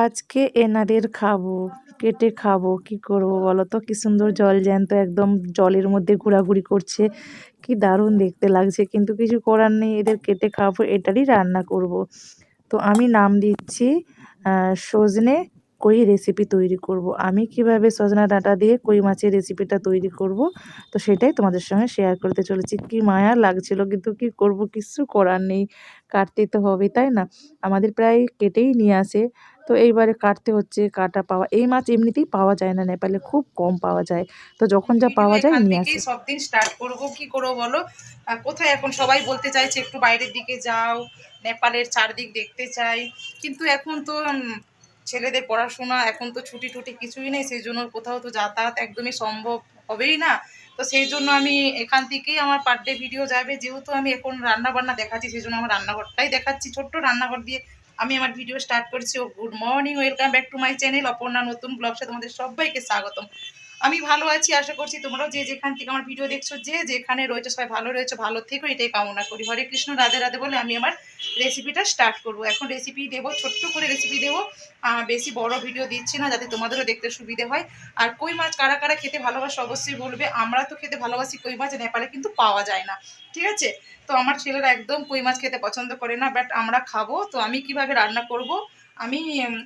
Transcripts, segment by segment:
আজকে এনাদের খাব, কেটে খাব, কি করব বলো তো? কি সুন্দর জল জ্যান্ত, একদম জলের মধ্যে ঘোরাঘুরি করছে। কি দারুণ দেখতে লাগছে, কিন্তু কিছু করার নেই, এদের কেটে খাব, এটারই রান্না করব। তো আমি নাম দিচ্ছি সজনে কই রেসিপি তৈরি করব। আমি কীভাবে সজনা ডাঁটা দিয়ে কই মাছের রেসিপিটা তৈরি করব, তো সেটাই তোমাদের সঙ্গে শেয়ার করতে চলেছি। কি মায়া লাগছিল, কিন্তু কি করব, কিছু করার নেই, কাটতে তো হবে তাই না? আমাদের প্রায় কেটেই নিয়ে আসে। তো এইবারে কাটতে হচ্ছে কাটা পাওয়া এই মাছ এমনিতেই পাওয়া যায় না নেপালে খুব কম পাওয়া যায়। তো যখন যা পাওয়া যায় নিয়ে আসে। সব দিন স্টার্ট করব কি করব বলো? কোথায় এখন সবাই বলতে চাইছে একটু বাইরের দিকে যাও নেপালের চারদিক দেখতে চাই। কিন্তু এখন তো ছেলেদের পড়াশোনা এখন তো ছুটি টুটি কিছুই নেই সেই জন্য কোথাও তো যাতায়াত একদমই সম্ভব হবেই না। তো সেই জন্য আমি এখান থেকেই আমার পার ডে ভিডিও যাবে। যেহেতু আমি এখন রান্না বান্না দেখাচ্ছি সেই জন্য আমার রান্নাঘরটাই দেখাচ্ছি ছোট্ট রান্নাঘর দিয়ে আমি আমার ভিডিও স্টার্ট করছি। ও good morning welcome back to my channel Aparna, নতুন ব্লগসে তোমাদের সবাইকে স্বাগতম। আমি ভালো আছি, আশা করছি তোমরাও যে যেখান থেকে আমার ভিডিও দেখছ, যে যেখানে রয়েছে, সবাই ভালো রয়েছে, ভালো থেকো, এটাই কামনা করি। হরে কৃষ্ণ, রাধে রাধে বলে আমি আমার রেসিপিটা স্টার্ট করব। এখন রেসিপি দেবো, ছোট্ট করে রেসিপি দেবো বেশি বড় ভিডিও দিচ্ছি না, যাতে তোমাদেরও দেখতে সুবিধে হয়। আর কই মাছ কারা কারা খেতে ভালোবাসে অবশ্যই বলবে, আমরা তো খেতে ভালোবাসি কই মাছ, নেপালে কিন্তু পাওয়া যায় না, ঠিক আছে? তো আমার ছেলেরা একদম কই মাছ খেতে পছন্দ করে না বাট আমরা খাব। তো আমি কীভাবে রান্না করব, আমি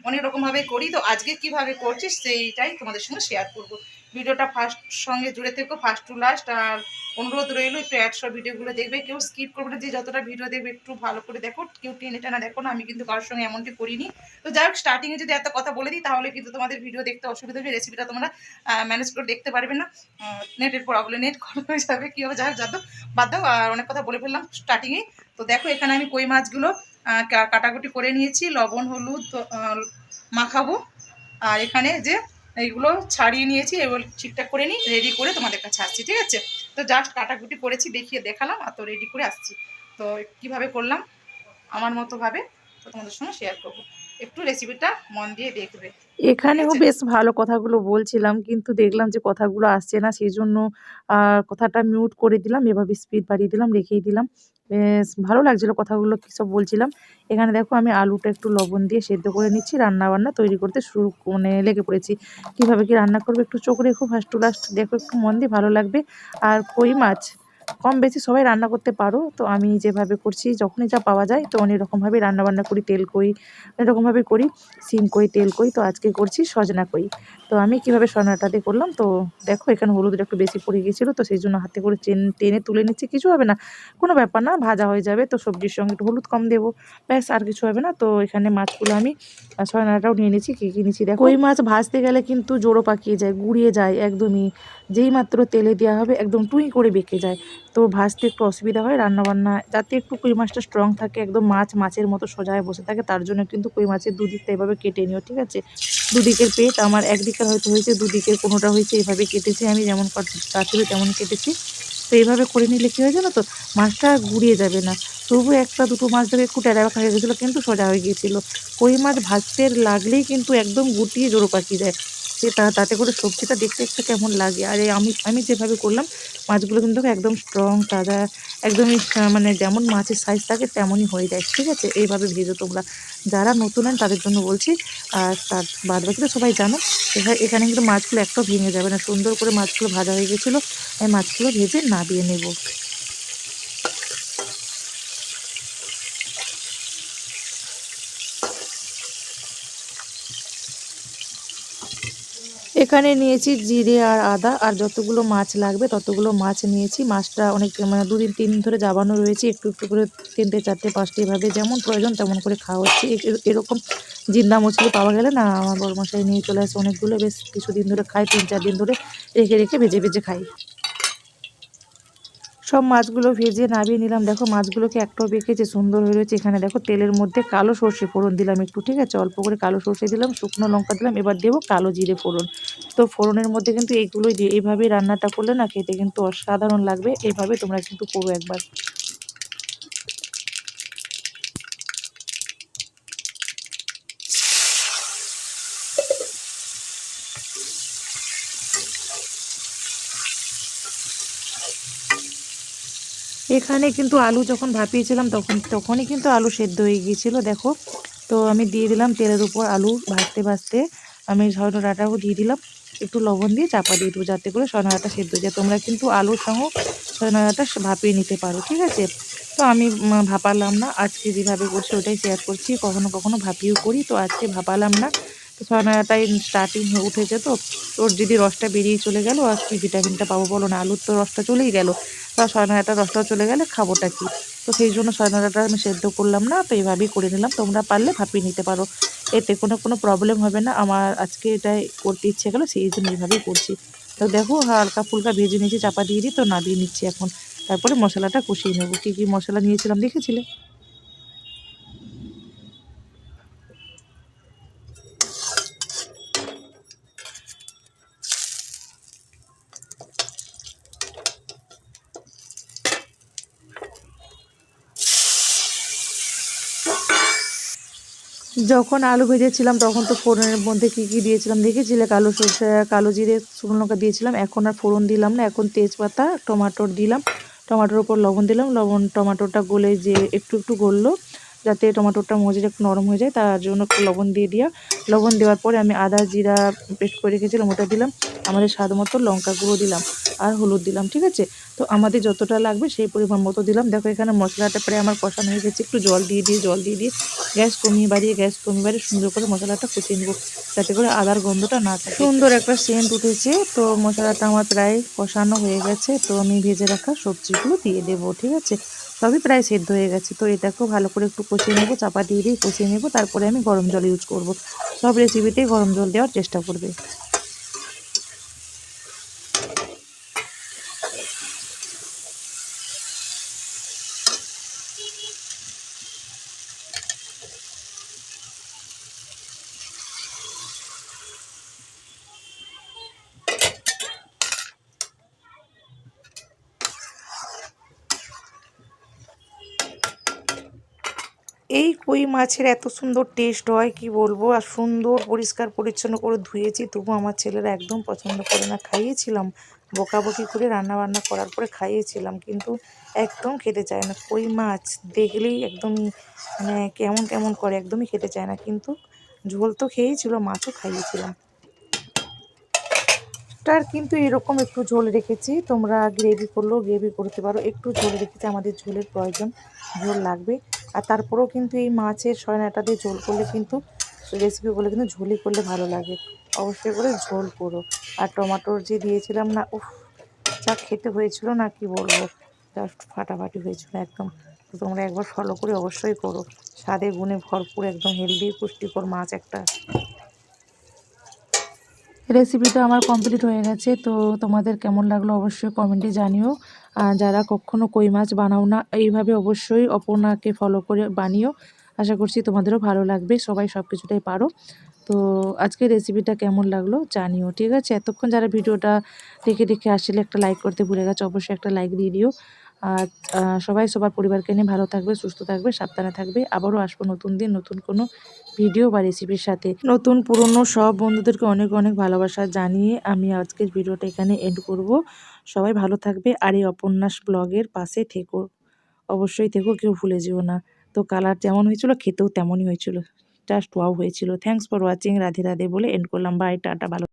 অনেক রকমভাবে করি। তো আজকে কীভাবে করছি সেইটাই তোমাদের সঙ্গে শেয়ার করব। ভিডিওটা ফার্স্ট সঙ্গে জুড়ে থেকো, ফার্স্ট টু লাস্ট। আর অনুরোধ রইল, একটু অ্যাডসব ভিডিওগুলো দেখবে। কেউ স্কিপ করবে না, যে যতটা ভিডিও দেখবে একটু ভালো করে দেখো। কেউ টেনে টানা দেখো না, আমি কিন্তু কারোর সঙ্গে এমনটি করিনি। তো যাই হোক স্টার্টিংয়ে যদি এত কথা বলে দিই, তাহলে কিন্তু তোমাদের ভিডিও দেখতে অসুবিধা হবে রেসিপিটা তোমরা ম্যানেজ করে দেখতে পারবে না। নেটের পর প্রবলেম নেট খরচ হয়ে যাবে, কী হবে যাই হোক যাতো বাদ দাও, আর অনেক কথা বলে ফেললাম স্টার্টিংয়ে তো দেখো, এখানে আমি কই মাছগুলো কাটাকুটি করে নিয়েছি, লবণ, হলুদ মাখাবো। আর এখানে যে এইগুলো ছাড়িয়ে নিয়েছি এগুলো ঠিকঠাক করে নিই রেডি করে তোমাদের কাছে আসছি ঠিক আছে? তো জাস্ট কাটাকুটি করেছি দেখিয়ে দেখালাম আর তো রেডি করে আসছি। তো কীভাবে করলাম? আমার মতো ভাবে তো তোমাদের সঙ্গে শেয়ার করব। একটু রেসিপিটা মন দিয়ে দেখবে। এখানেও। বেশ ভালো কথাগুলো বলছিলাম কিন্তু দেখলাম যে কথাগুলো আসছে না সেই জন্য কথাটা মিউট করে দিলাম এভাবে স্পিড বাড়িয়ে দিলাম রেখেই দিলাম। বেশ ভালো লাগছিল কথাগুলো কী সব বলছিলাম। এখানে দেখো আমি আলুটা একটু লবণ দিয়ে সেদ্ধ করে নিচ্ছি রান্না বান্না তৈরি করতে শুরু মানে লেগে পড়েছি। কীভাবে কি রান্না করবে একটু চোখ রেখো ফার্স্ট টু লাস্ট দেখো একটু মন দিয়ে ভালো লাগবে। আর কই মাছ? কম বেশি সবাই রান্না করতে পারো। তো আমি যেভাবে করছি, যখনই যা পাওয়া যায় তো অনেক রকমভাবে রান্না বান্না করি, তেল কই অনেক রকমভাবে করি, সিম কই, তেল কই, তো আজকে করছি সজনা কই। তো আমি কীভাবে সজনাটা দিয়ে করলাম, তো দেখো এখানে হলুদটা একটু বেশি পড়ে গিয়েছিল, তো সেই জন্য হাতে করে চেন টেনে তুলে নিচ্ছি, কিছু হবে না, কোনো ব্যাপার না, ভাজা হয়ে যাবে, তো সবজির সঙ্গে একটু হলুদ কম দেবো, ব্যাস আর কিছু হবে না, তো এখানে মাছগুলো আমি সজনাটাও নিয়ে নিচ্ছি, কী কী নিচ্ছি দেখো। কই মাছ ভাজতে গেলে কিন্তু জোড়ো পাকিয়ে যায়, গুড়িয়ে যায়, একদমই যেই মাত্র তেলে দেওয়া হবে, একদম টুই করে বেঁকে যায়। তো ভাজতে একটু অসুবিধা হয়, রান্নাবান্না, যাতে একটু কই মাছটা স্ট্রং থাকে, একদম মাছ মাছের মতো সোজা হয়ে বসে থাকে, তার জন্য কিন্তু কই মাছের দুদিকটা এভাবে কেটে নিও, ঠিক আছে? দুদিকের পেট আমার একদিকের হয়তো হয়েছে, দুদিকের কোনোটা হয়েছে এইভাবে কেটেছি আমি, যেমন কাটছিল তেমন কেটেছি। তো এইভাবে করে নিলে কী হয় জানো তো, মাছটা গুড়িয়ে যাবে না। তবু একটা দুটো মাছ ধরে একটু টেরা হয়ে গেছিল, কিন্তু সোজা হয়ে গিয়েছিল। কই মাছ ভাজতে লাগলেই কিন্তু একদম গুটিয়ে জোড়ো পাকিয়ে যায়। তা, তাতে করে সবজিটা দেখতে একটা কেমন লাগে। আর এই আমি আমি যেভাবে করলাম, মাছগুলো কিন্তু একদম স্ট্রং তাজা, একদমই মানে যেমন মাছের সাইজ থাকে তেমনই হয়ে যায়। ঠিক আছে? এইভাবে ভেজো তোমরা। যারা নতুন আন তাদের জন্য বলছি, আর তার বাদ বাকিটা সবাই জানো, এখা- এখানে কিন্তু মাছগুলো একটাও ভেঙে যাবে না। সুন্দর করে মাছগুলো ভাজা হয়ে গেছিল আমি মাছগুলো ভেজে নাবিয়ে নেব। এখানে নিয়েছি জিরে আর আদা, আর যতগুলো মাছ লাগবে ততগুলো মাছ নিয়েছি। মাছটা অনেক মানে দুদিন, তিন ধরে জাবানো রয়েছে, একটু একটু করে তিনটে, চারটে, পাঁচটি এভাবে যেমন প্রয়োজন তেমন করে খাওয়া হচ্ছে। এরকম জিন্দা মছলি পাওয়া গেলে না, আমার বড় মশাই নিয়ে চলে আসে অনেকগুলো, বেশ কিছুদিন ধরে খাই তিন, চার দিন ধরে রেখে রেখে, ভেজে ভেজে খাই সব মাছগুলো ভেজে নামিয়ে নিলাম। দেখো মাছগুলোকে একটাও বেঁকেছে সুন্দর হয়ে রয়েছে এখানে। দেখো তেলের মধ্যে কালো সর্ষে ফোড়ন দিলাম একটু, ঠিক আছে? অল্প করে কালো সর্ষে দিলাম, শুকনো লঙ্কা দিলাম, এবার দেবো কালো জিরে ফোড়ন। তো ফোড়নের মধ্যে কিন্তু এইগুলোই দিয়ে এইভাবে রান্নাটা করলে না খেতে কিন্তু অসাধারণ লাগবে। এইভাবে তোমরা কিন্তু করো একবার। এখানে কিন্তু আলু যখন ভাপিয়েছিলাম তখন তখনই কিন্তু আলু সেদ্ধ হয়ে গিয়েছিল, দেখো। তো আমি দিয়ে দিলাম তেলের উপর আলু ভাজতে ভাজতে। আমি সজনে ডাঁটাও দিয়ে দিলাম। একটু লবণ দিয়ে চাপা দিয়ে দেবো যাতে করে সজনে ডাঁটা সেদ্ধ যায়। তোমরা কিন্তু আলুর সঙ্গে সজনে ডাঁটা ভাপিয়ে নিতে পারো, ঠিক আছে? তো আমি ভাপালাম না। আজকে যেভাবে করছি ওটাই শেয়ার করছি। কখনো কখনো ভাপিয়েও করি, তো আজকে ভাপালাম না। তো সজনে ডাঁটাই স্টার্টিং হয়ে উঠেছে তো। ওর যদি রসটা বেরিয়ে চলে গেল, আর কি ভিটামিনটা পাবো বলো না? আলুর তো রসটা চলেই গেল। তা সজনে ডাঁটার রসটাও চলে গেলে খাবোটা কি? তো সেই জন্য সজনে ডাঁটা আমি সেদ্ধ করলাম না, তো এইভাবেই করে নিলাম। তোমরা পারলে ভাপিয়ে নিতে পারো। এতে কোনো কোনো প্রবলেম হবে না। আমার আজকে এটাই করতে ইচ্ছে গেলো, সেই জন্য এইভাবেই করছি। তো দেখো, হালকা ফুলকা ভেজে নিয়েছি, চাপা দিয়ে দিই তো না দিয়ে নিচ্ছি এখন। তারপরে মশলাটা কষিয়ে নেব। কী কী মশলা নিয়েছিলাম, দেখেছিলে? যখন আলু ভেজেছিলাম, তখন তো ফোড়নের মধ্যে কী কী দিয়েছিলাম? দেখেছিলে? কালো সরষে, কালো জিরে, শুকনো লঙ্কা দিয়েছিলাম। এখন আর ফোড়ন দিলাম না। এখন তেজপাতা, টমাটোর দিলাম। টমাটোর উপর লবণ দিলাম। লবণ টমাটোটা গলে যে একটু একটু গললো, যাতে টমাটোটা মজে একটু নরম হয়ে যায়, তার জন্য একটু লবণ দিয়ে দিয়া। লবণ দেওয়ার পরে আমি আদা, জিরা পেস্ট করে রেখেছিলাম, ওটা দিলাম। আমাদের স্বাদ মতো লঙ্কা গুঁড়ো দিলাম। আর হলুদ দিলাম, ঠিক আছে? তো আমাদের যতটা লাগবে সেই পরিমাণ মতো দিলাম। দেখো এখানে মশলাটা প্রায় আমার কষানো হয়ে গেছে, একটু জল দিয়ে দিয়ে, জল দিয়ে দিয়ে গ্যাস কমিয়ে বাড়িয়ে, গ্যাস কমিয়ে বাড়িয়ে সুন্দর করে মশলাটা কষিয়ে নেব, যাতে করে আদার গন্ধটা না থাকে। সুন্দর একটা সেন্ট উঠেছে, তো মশলাটা আমার প্রায় কষানো হয়ে গেছে, তো আমি ভেজে রাখা সবজিগুলো দিয়ে দেবো, ঠিক আছে? সবই প্রায় সেদ্ধ হয়ে গেছে, তো এটাকেও ভালো করে একটু কষিয়ে নেব, চাপা দিয়ে দিয়ে কষিয়ে নেব, তারপরে আমি গরম জল ইউজ করব। সব রেসিপিতেই গরম জল দেওয়ার চেষ্টা করবে। এই কই মাছের এত সুন্দর টেস্ট হয়, কি বলব? আর সুন্দর, পরিষ্কার, পরিচ্ছন্ন করে ধুয়েছি, তবু আমার ছেলেরা একদম পছন্দ করে না। খাইয়েছিলাম, বকাবকি করে রান্না বান্না করার পরে খাইয়েছিলাম, কিন্তু একদম খেতে চায় না। কই মাছ দেখলেই একদমই মানে কেমন কেমন করে, একদমই খেতে চায় না। কিন্তু ঝোল তো খেয়েছিল, মাছও খাইয়েছিলাম। তার কিন্তু এরকম একটু ঝোল রেখেছি, তোমরা গ্রেভি করলেও গ্রেভি করতে পারো। একটু ঝোল রেখেছি, আমাদের ঝোলের প্রয়োজন। ঝোল লাগবে। আর তারপরেও কিন্তু এই মাছের সয়নাটা দিয়ে ঝোল করলে কিন্তু রেসিপিগুলো কিন্তু ঝোলই করলে ভালো লাগে। অবশ্যই করে ঝোল করো। আর টমাটোর যে দিয়েছিলাম না, উফ, যা খেতে হয়েছিল না কি বলব জাস্ট ফাটাফাটি হয়েছিল একদম। তোমরা একবার ফলো করে অবশ্যই করো। স্বাদে, গুণে ভরপুর, একদম হেলদি পুষ্টিকর মাছ একটা। রেসিপিটা আমার কমপ্লিট হয়ে গেছে, তো তোমাদের কেমন লাগল অবশ্যই কমেন্টে জানিও। আর যারা কখনো কই মাছ বানাও না, এইভাবে অবশ্যই অপর্ণাকে ফলো করে বানিও। আশা করছি তোমাদেরও ভালো লাগবে, সবাই সব কিছুটাই পারো। তো আজকের রেসিপিটা কেমন লাগল জানিও, ঠিক আছে? এতক্ষণ যারা ভিডিওটা দেখে দেখে আসলে একটা লাইক করতে ভুলে গেছে, অবশ্যই একটা লাইক দিয়ে দিও। আর সবাই সবার পরিবারকে নিয়ে ভালো থাকবে, সুস্থ থাকবে, সাবধানে থাকবে। আবারও আসব নতুন দিন, নতুন কোনো ভিডিও বা রেসিপির সাথে। নতুন পুরনো সব বন্ধুদেরকে অনেক অনেক ভালোবাসা জানিয়ে আমি আজকের ভিডিওটা এখানে এন্ড করব। সবাই ভালো থাকবে আর এই উপন্যাস ব্লগের পাশে থেকো। অবশ্যই থেকো, কেউ ভুলে যেও না। তো কালার যেমন হয়েছিল, খেতেও তেমনই হয়েছিল। জাস্ট ওয়াও হয়েছিল। Thanks for watching Radhe Radhe বলে এন্ড করলাম। বাই টাটা, ভালো